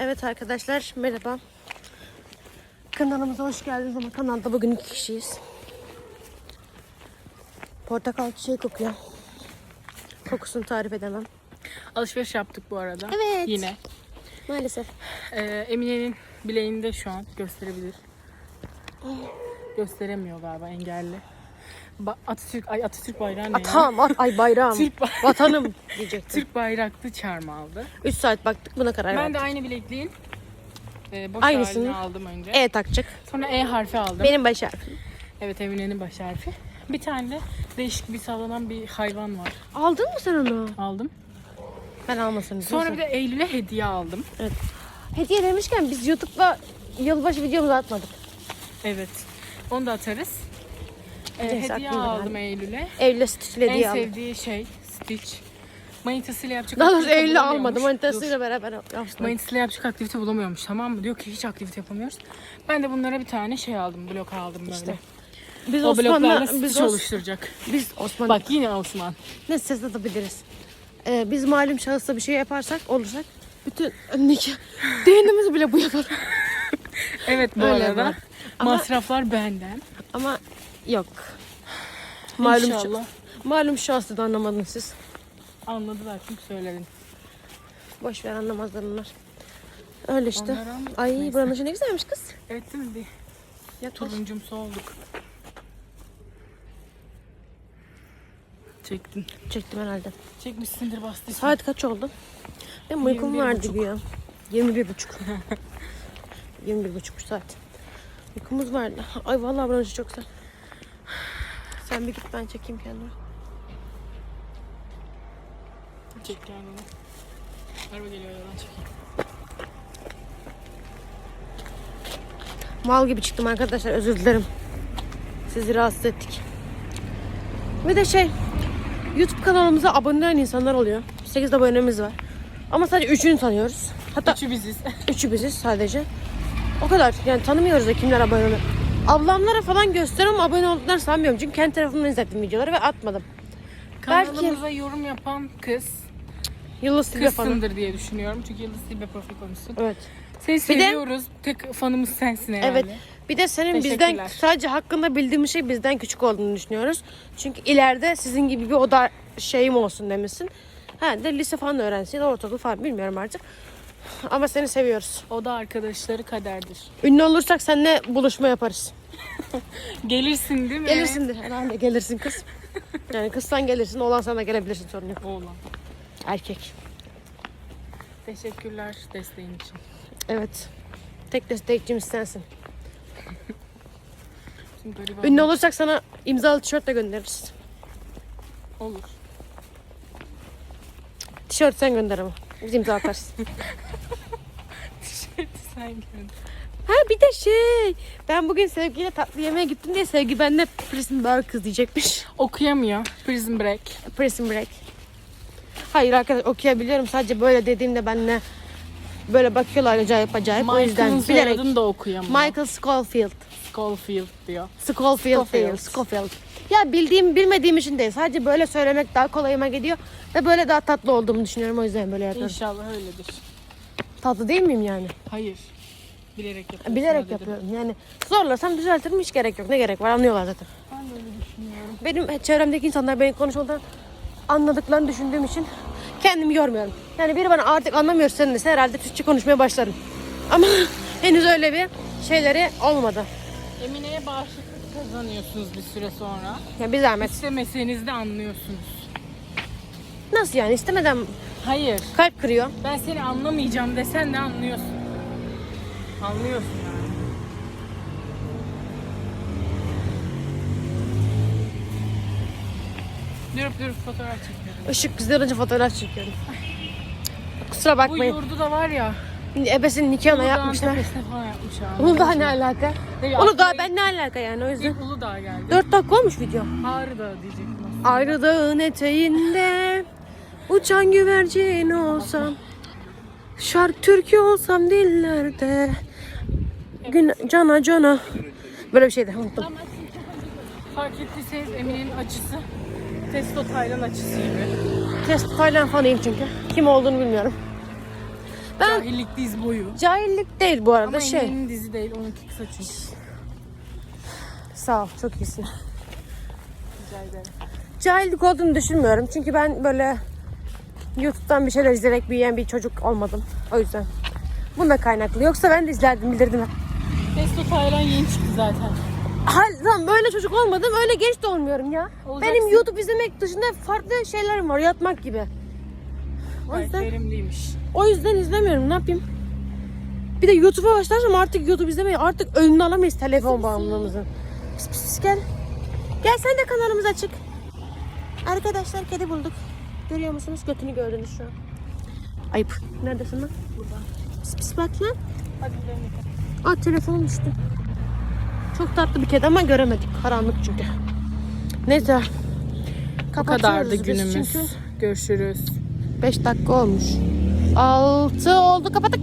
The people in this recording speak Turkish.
Evet arkadaşlar merhaba. Kanalımıza hoş geldiniz ama kanalda bugün iki kişiyiz. Portakal çiçeği kokuyor. Kokusunu tarif edemem. Alışveriş yaptık bu arada. Evet. Yine. Maalesef. Ee, Emine'nin bileğinde şu an gösterebilir. Gösteremiyor galiba engelli. Ba- Atatürk, ay Atatürk bayrağı ne ya? Tamam at, ay bayrağım. Türk, ba- Vatanım diyecektim. Türk bayraklı çarmı aldı. 3 saat baktık buna karar Ben verdik. de aynı bilekliğin e, boş Aynısını. halini aldım önce. E takacak. Sonra E harfi aldım. Benim baş harfim. Evet Emine'nin baş harfi. Bir tane de değişik bir sallanan bir hayvan var. Aldın mı sen onu? Aldım. Ben almasın. Sonra bir de Eylül'e hediye aldım. Hediye demişken biz YouTube'da yılbaşı videomuzu atmadık. Evet. Onu da atarız. Neyse, hediye aklımda aldım. Eylül'e. Evle Stitch'le En hediye aldım. sevdiği şey Stitch. Manitasıyla yapacak Daha doğrusu bulamıyormuş. almadım. Dur. Manitasıyla beraber yaptım. Manitasıyla yapacak aktivite bulamıyormuş tamam mı? Diyor ki hiç aktivite yapamıyoruz. Ben de bunlara bir tane şey aldım. Blok aldım böyle. İşte. Biz o bloklarla Osman'la Stitch biz, Os- oluşturacak. biz Osman Bak yine Osman. ne ses atabiliriz. Ee, biz malum şahısla bir şey yaparsak olursak bütün önündeki düğünümüzü bile bu yapar. Evet bu Öyle arada var. Ama- masraflar benden. Ama yok. Malum İnşallah. Malum şahsı da anlamadınız siz. anladılar çünkü söyledim. Boş ver anlamazlar onlar. Öyle işte. Onlar anladı. Ay Neyse. buranın dışı ne güzelmiş kız. Evet değil mi? Bir Yaklaş. turuncumsu olduk. Çektin. Çektim herhalde. Çekmişsindir bastıysan. Saat kaç oldu? Benim uykum 21 vardı buçuk. bir ya. 21 buçuk. 21 buçuk saat. Uykumuz vardı. Ay vallahi buranın çok güzel. Sen bir git ben çekeyim kendimi. Çek kendini. Araba geliyor yalan çekeyim. Mal gibi çıktım arkadaşlar özür dilerim. Sizi rahatsız ettik. Bir de şey YouTube kanalımıza abone olan insanlar oluyor. 8 abonemiz var. Ama sadece 3'ünü tanıyoruz. Hatta Üçü biziz. 3'ü biziz sadece. O kadar. Yani tanımıyoruz da kimler abone oluyor. Ablamlara falan gösteriyorum ama abone olduklarını sanmıyorum. Çünkü kendi tarafımdan izledim videoları ve atmadım. Belki- Kanalımıza yorum yapan kız Yıldız Silve fanı. kızsındır diye düşünüyorum. Çünkü Yıldız Tilbe profil koymuşsun. Evet. Seni de- seviyoruz. Tek fanımız sensin herhalde. Evet. Bir de senin bizden Teşekkürler. sadece hakkında bildiğimiz şey bizden küçük olduğunu düşünüyoruz. Çünkü ileride sizin gibi bir oda şeyim olsun demişsin. Ha de lise falan da ortaokul falan bilmiyorum artık. Ama seni seviyoruz. O da arkadaşları kaderdir. Ünlü olursak seninle buluşma yaparız. Gelirsin değil mi? Gelirsin de herhalde gelirsin kız. Yani kızsan gelirsin, olan sana gelebilirsin sorun yok. Oğlan. Erkek. Teşekkürler desteğin için. Evet. Tek destekçimiz sensin. Şimdi gariban- Ünlü olursak sana imzalı tişört de göndeririz. Olur. Tişört sen gönder ama. Biz imza atarız. Sen gel. Ha bir de şey. Ben bugün Sevgi'yle tatlı yemeğe gittim diye Sevgi bende Prison Break kız diyecekmiş. Okuyamıyor. Prison Break. Prison Break. Hayır arkadaş okuyabiliyorum. Sadece böyle dediğimde benle böyle bakıyorlar acayip acayip. o yüzden Michael'ın bilerek. soyadını da okuyamıyor. Michael Scofield. Schofield diyor. Scofield Scofield. değil. Scofield. Ya bildiğim bilmediğim için değil. Sadece böyle söylemek daha kolayıma gidiyor. Ve böyle daha tatlı olduğumu düşünüyorum. O yüzden böyle yapıyorum. İnşallah öyledir. Tatlı değil miyim yani? Hayır. Bilerek yapıyorsun. Bilerek yapıyorum. Yani zorlasam düzeltirim hiç gerek yok. Ne gerek var anlıyorlar zaten. Ben de öyle düşünüyorum. Benim çevremdeki insanlar beni konuşmadan anladıklarını düşündüğüm için kendimi yormuyorum. Yani biri bana artık anlamıyorsun dese herhalde Türkçe konuşmaya başlarım. Ama henüz öyle bir şeyleri olmadı. Emine'ye bağışıklık kazanıyorsunuz bir süre sonra. Ya bir zahmet. İstemeseniz de anlıyorsunuz. Nasıl yani istemeden Hayır. kalp kırıyor. Ben seni anlamayacağım desen de anlıyorsun. Anlıyorsun yani. Durup durup fotoğraf çekiyorum. Işık güzel olunca fotoğraf çekiyorum. Kusura Bu bakmayın. yurdu da var ya. Ebesinin nikahına Uludağ'ın yapmışlar. tepesine falan yapmışlar. Uludağ ne alaka? Tabii Uludağ aklıma ben ne alaka yani o yüzden. Uludağ geldi. 4 dakika olmuş video. Ağrı Dağı diyecektim aslında. Ayrı dağın eteğinde uçan güvercin olsam Şark türkü olsam dillerde Gün cana cana Böyle bir şeydi unuttum. Fark ettiyseniz Emine'nin açısı Testo Taylan açısı gibi. Test Taylan fanıyım çünkü. Kim olduğunu bilmiyorum. Ben Cahillik diz boyu. cahillik değil bu arada Ama şey. Engin'in dizi değil. Onunki kısa çünkü. Sağ ol çok iyisin. Rica ederim. Cahillik olduğunu düşünmüyorum. Çünkü ben böyle YouTube'dan bir şeyler izleyerek büyüyen bir çocuk olmadım. O yüzden. Bunda kaynaklı. Yoksa ben de izlerdim bildirdim. Testo Taylan yeni çıktı zaten. Hayır lan böyle çocuk olmadım. Öyle genç de olmuyorum ya. Olacaksın. Benim YouTube izlemek dışında farklı şeylerim var. Yatmak gibi. O yüzden, verimliymiş. o yüzden izlemiyorum. Ne yapayım? Bir de YouTube'a başlarsam artık YouTube izlemeyi artık önüne alamayız telefon bağımlılığımızın. Pis pis pis gel. Gel sen de kanalımız açık. Arkadaşlar kedi bulduk. Görüyor musunuz? Götünü gördünüz şu an. Ayıp. Neredesin lan? Burada. Pis pis bak lan. Hadi gidelim. Aa telefonum düştü. Çok tatlı bir kedi ama göremedik. Karanlık çünkü. Neyse. Bu kadardı günümüz. Çünkü Görüşürüz. 5 dakika olmuş. 6 oldu kapattık.